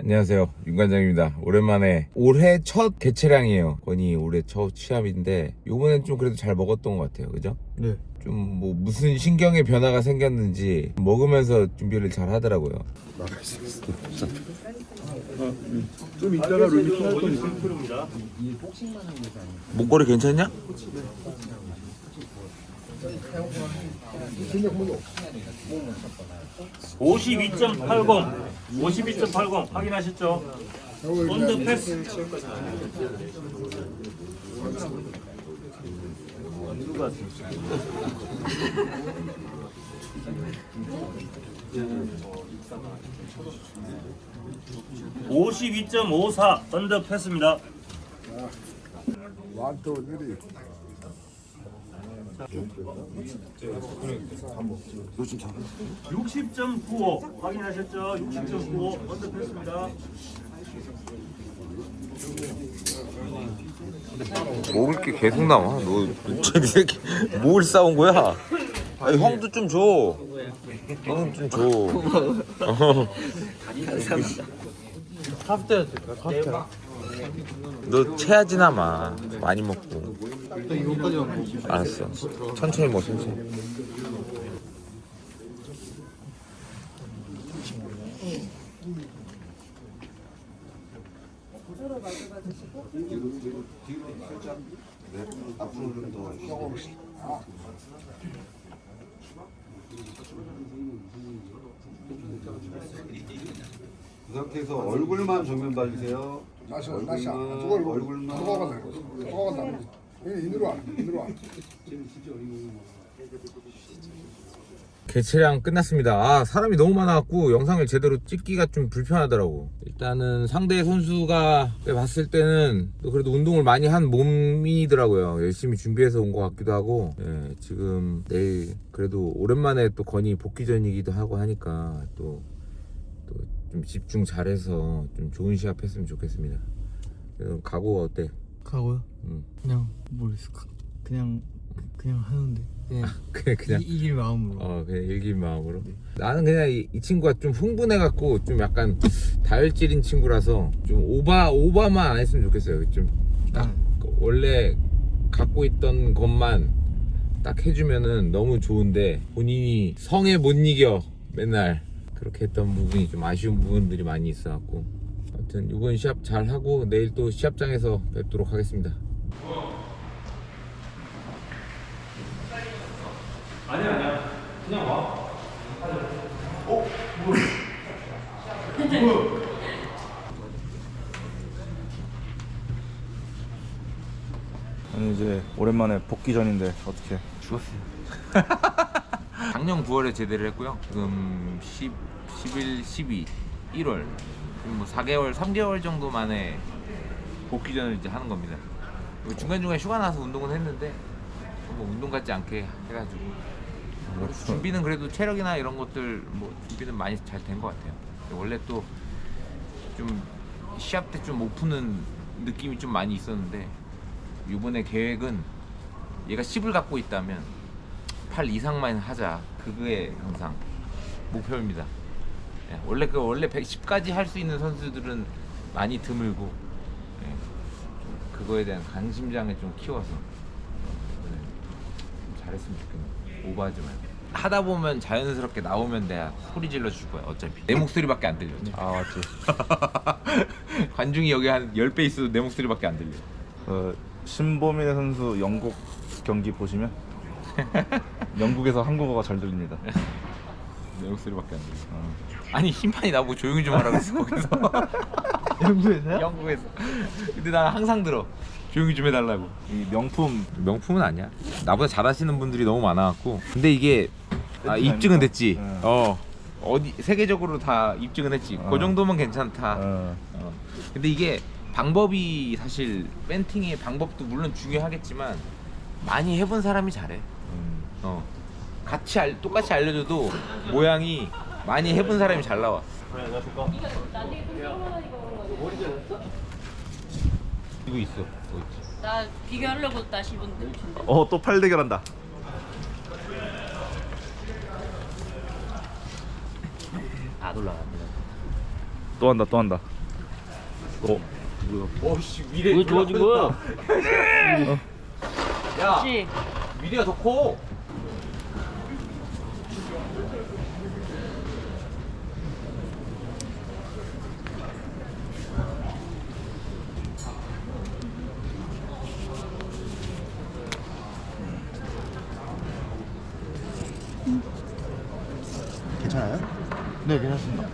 안녕하세요 윤관장입니다 오랜만에 올해 첫 개체량이에요 건이 올해 첫 취합인데 요번엔 좀 그래도 잘 먹었던 것 같아요 그죠? 네. 좀 뭐 무슨 신경의 변화가 생겼는지 먹으면서 준비를 잘 하더라고요 좀 이따가 롤리 할 거니까. 목걸이 괜찮냐? 오십이 점 팔공, 오십이 점 팔공 확인하셨죠? 언더 패스. 오십이 점 오사 언더 패스입니다. 완도 느리. 60.95 확인하셨죠? 60.95 언더 패스입니다. 먹을 게 계속 나와 너이 새끼 뭘 싸운 거야? 아니 형도 좀 줘. 형도 좀 줘. 어. 카페 될까? 카페. 너 체하지나 마. 많이 먹고. 알았어. 천천히 먹어 천천히. 그 상태에서 얼굴만 정면 봐주세요. 나시 나시 얼굴만, 저걸 얼굴만. 저거가 나 저거가 나 이리로 와 이리로 와 개체량 끝났습니다. 아, 사람이 너무 많아갖고 영상을 제대로 찍기가 좀 불편하더라고. 일단은 상대 선수가 봤을 때는 또 그래도 운동을 많이 한 몸이더라고요. 열심히 준비해서 온 것 같기도 하고, 예, 지금 내일 그래도 오랜만에 또 건이 복귀전이기도 하고 하니까 또, 또 좀 집중 잘해서 좀 좋은 시합 했으면 좋겠습니다. 그럼 각오가 어때? 가고요? 음. 그냥 모르겠어. 가- 그냥 그냥 하는데. 그냥 그냥, 그냥. 이, 이길 마음으로. 어 그냥 일긴 마음으로 나는 그냥 이, 이 친구가 좀 흥분해갖고 좀 약간 다혈질인 친구라서 좀 오바 오바만 안 했으면 좋겠어요 좀딱 아, 원래 갖고 있던 것만 딱 해주면은 너무 좋은데 본인이 성에 못 이겨 맨날 그렇게 했던 부분이 좀 아쉬운 부분들이 많이 있어 갖고. 아무튼 이번 시합 잘 하고 내일 또 시합장에서 뵙도록 하겠습니다. 아니 이제 오랜만에 복귀 전인데 어떻게 죽었어요. 작년 9월에 제대를 했고요. 지금 10, 11, 12, 1월 지금 뭐 4개월, 3개월 정도 만에 복귀전을 이제 하는 겁니다. 중간중간에 휴가 나서 운동은 했는데 뭐 운동 같지 않게 해가지고 그래서 준비는 그래도 체력이나 이런 것들 뭐 준비는 많이 잘 된 것 같아요. 원래 또 좀 시합 때 좀 못 푸는 느낌이 좀 많이 있었는데 이번에 계획은 얘가 10을 갖고 있다면 8 이상만 하자. 그게 항상 목표입니다. 예, 원래 그 원래 110까지 할 수 있는 선수들은 많이 드물고 예, 좀 그거에 대한 강심장을 좀 키워서 예, 좀 잘했으면 좋겠네. 오버하지 말고. 하다 보면 자연스럽게 나오면 내가 소리 질러 줄 거야. 어차피 내 목소리밖에 안 들려. 아 맞지 관중이 여기 한 10배 있어도 내 목소리밖에 안 들려. 그 신보민 선수 영국 경기 보시면 영국에서 한국어가 잘 들립니다 내 목소리밖에 안 들려. 어. 아니 심판이 나보고 조용히 좀 하라고 했어 거기서. 영국에서요? 영국에서. 근데 난 항상 들어. 조용히 좀 해달라고. 이 명품 명품은 아니야. 나보다 잘하시는 분들이 너무 많아갖고. 근데 이게 아, 입증은? 됐지. 네. 어. 어디 세계적으로 다 입증은 했지. 어. 그 정도면 괜찮다. 어, 어. 근데 이게 방법이 사실 밴팅의 방법도 물론 중요하겠지만 많이 해본 사람이 잘해. 음, 어. 같이 알, 똑같이 알려줘도 모양이 많이 해본 사람이 잘 나와. 이거 있어. 그거 있지. 나 비교하려고 다시 본데 어, 또 팔 대결한다. 안 올라갑니다. 또 한다 또 한다 어 어씨 미래 왜 좋아진 거야? 야 그치? 미래가 더 커. 괜찮아요? 네 괜찮습니다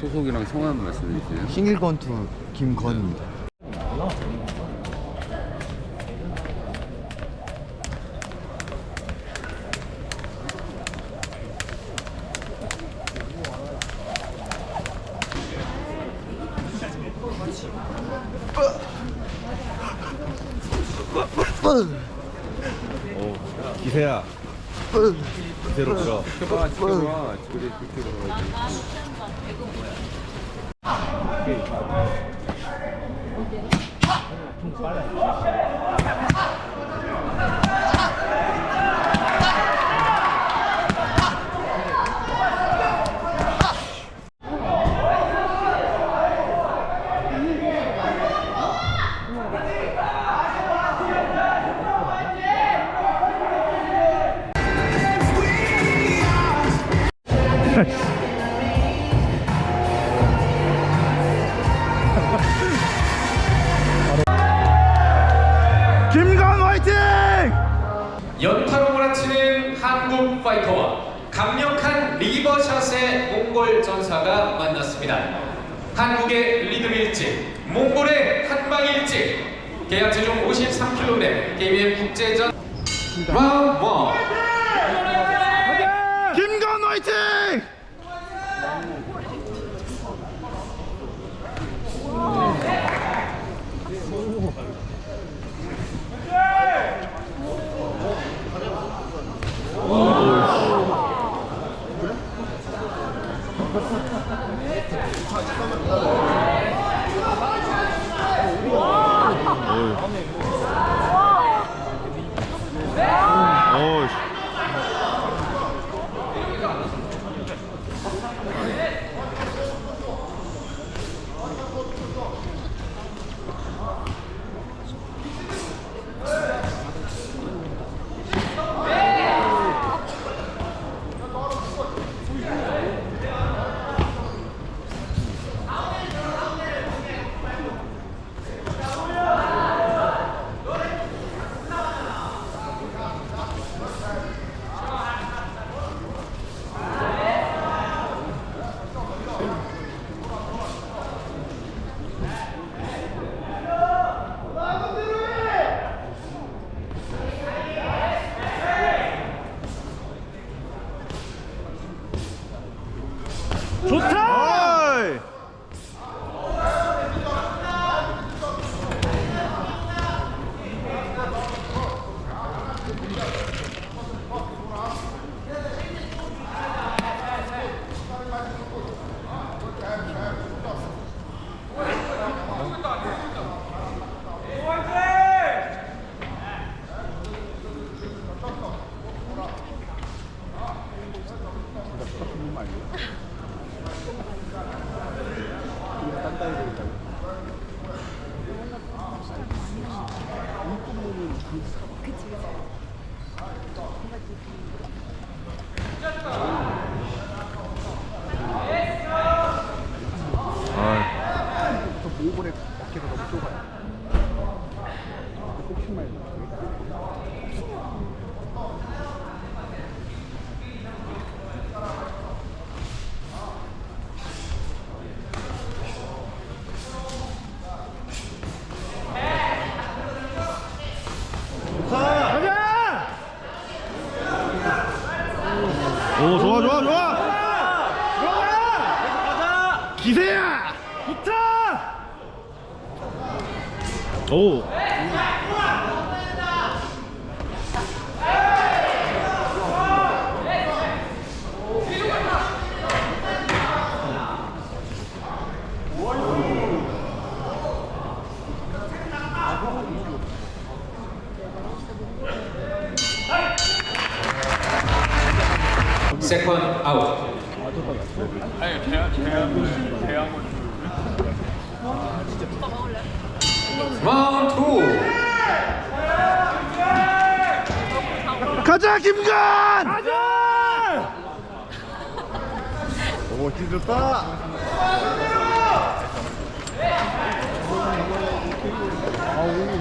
소속이랑 성함 말씀해 주세요. 싱글건투 김건입니다 기세야 기세로 들어 지켜봐. 김건 화이팅! 연타로 몰아치는 한국 파이터와 강력한 리버샷의 몽골 전사가 만났습니다. 한국의 리듬 일찍, 몽골의 한방 일찍. 계약 체중 53kg, KBM 국제전 라운드 1. 화이팅! 어이. 세컨 아웃. 라운드 2. 가자 김간! 가자! 오 찢었다. 좋다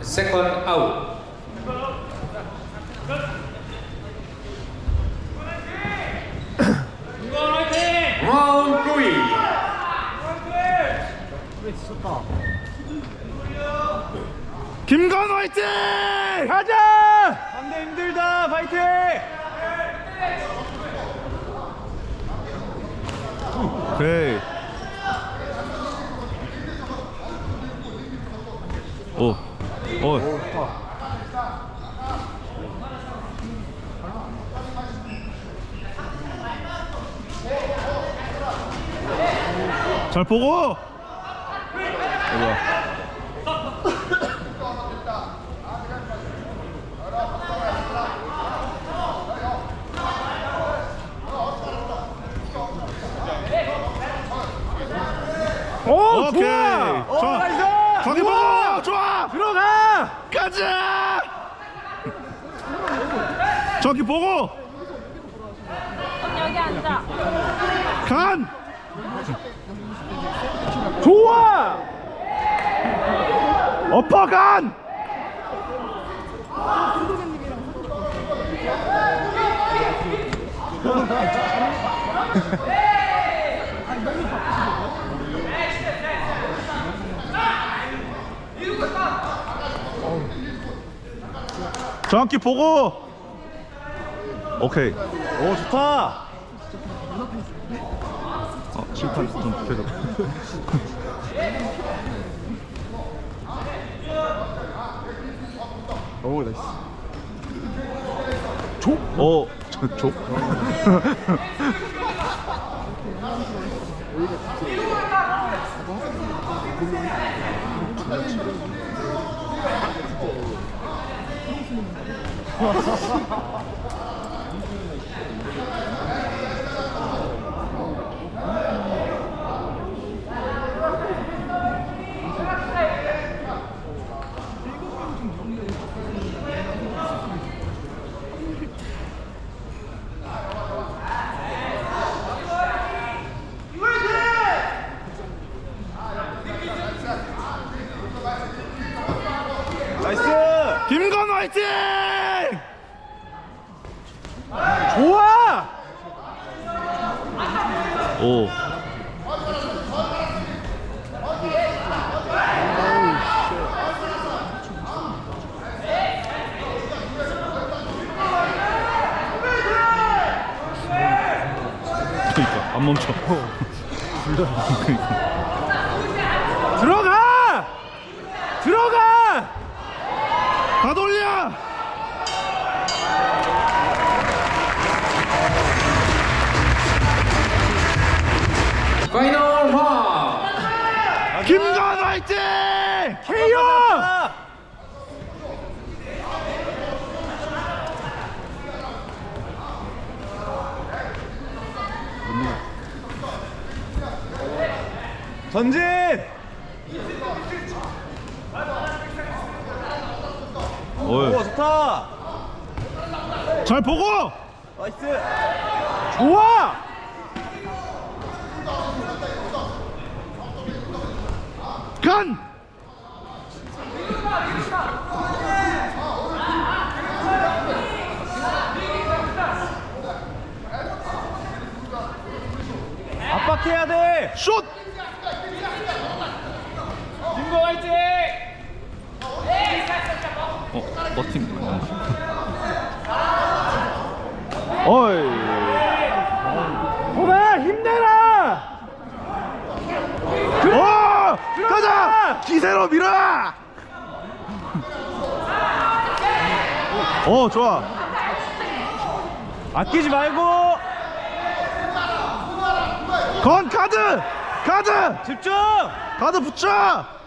세컨 아웃. 라운드 3. 김건 화이팅! 가자! 상대 힘들다, 파이팅! 오케이. 오, 오. 잘 보고. 뭐야? 오, 오케이. 좋아. 좋아. 저기 봐. 좋아. 들어가. 가자. 저기 보고. 그럼 여기 앉아 간. 좋아. 어퍼 간. 정확히 보고. 오케이. 오 좋다. 어, 심판 좀 계속. 오 나이스 조? 어 저, 조? 나이스 김건 화이팅 좋아 오 그러니까 안 멈춰. 그러 전진! 오 좋다! 잘 보고! 나이스! 좋아! 간! 압박해야 돼! 슛! 김고 화이팅! 어, 버팀. 어이. 호나 힘내라! 어! 가자! 기세로 밀어! 어, 좋아. 아끼지 말고. 건 카드! 카드! 집중! 카드 붙여!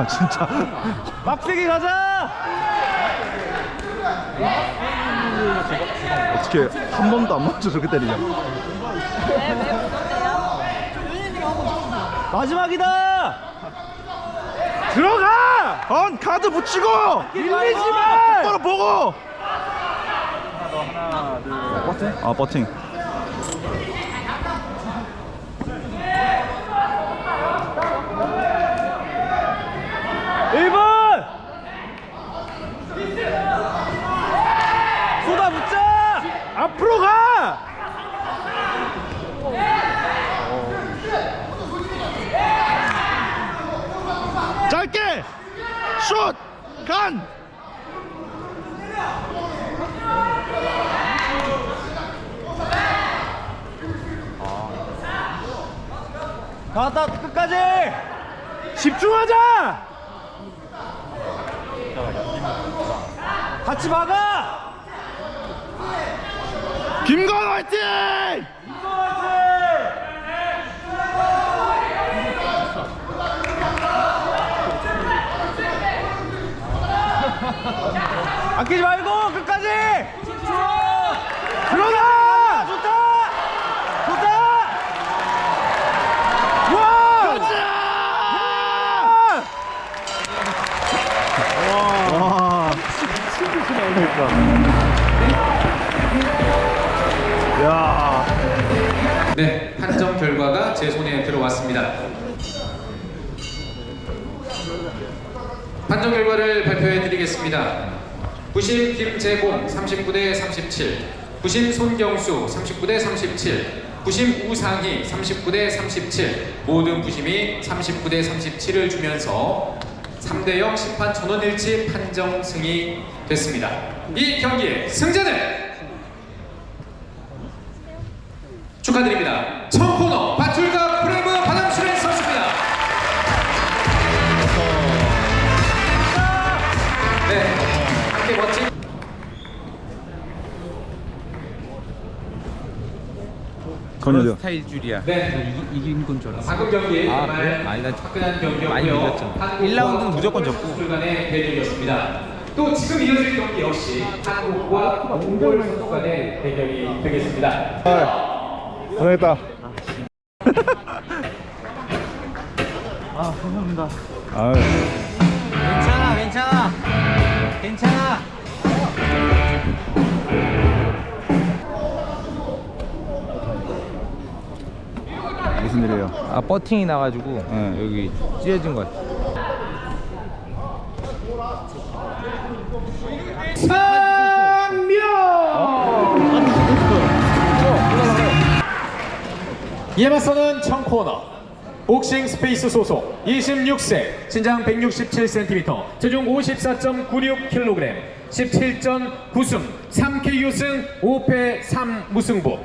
아 진짜. 빡세게 가자! 어떻게 한 번도 안 맞춰 저렇게 때리냐. 마지막이다! 들어가! 건 카드 붙이고! 밀리지 마 똑바로 보고! 버팅. 아 버팅 일분 쏟아붓자 앞으로 가 짧게 슛! 간! 나왔다 끝까지 집중하자 같이 막아 김건 화이팅 김건 화이팅 아끼지 말고 끝까지 드리겠습니다. 부심 김재공 39대 37, 부심 손경수 39대 37, 부심 우상희 39대 37, 모든 부심이 39대 37을 주면서 3대 0 심판 전원일치 판정 승이 됐습니다. 이 경기의 승자는 축하드립니다. 청코너 건여죠. 스타일 줄이야. 네. 이긴 건 줄 알았어. 방금 경기 아, 정말 그래? 아니, 나 화끈한 경기였고요. 많이 밀렸죠. 한국과 1라운드는 무조건 졌고. 간의 대결이었습니다. 또 지금 이어질 경기 역시 한국과 몽골 선수 간의 대결이 되겠습니다. 고생했다. 아 감사합니다 아유. 괜찮아 괜찮아 괜찮아 일이에요? 아 버팅이 나가지고 네. 여기 찢어진 것 같아. 이에 맞서는 청코너 복싱 스페이스 소속 26세 신장 167cm 체중 54.96kg 17전 9승 3KU 승 5패 3무승부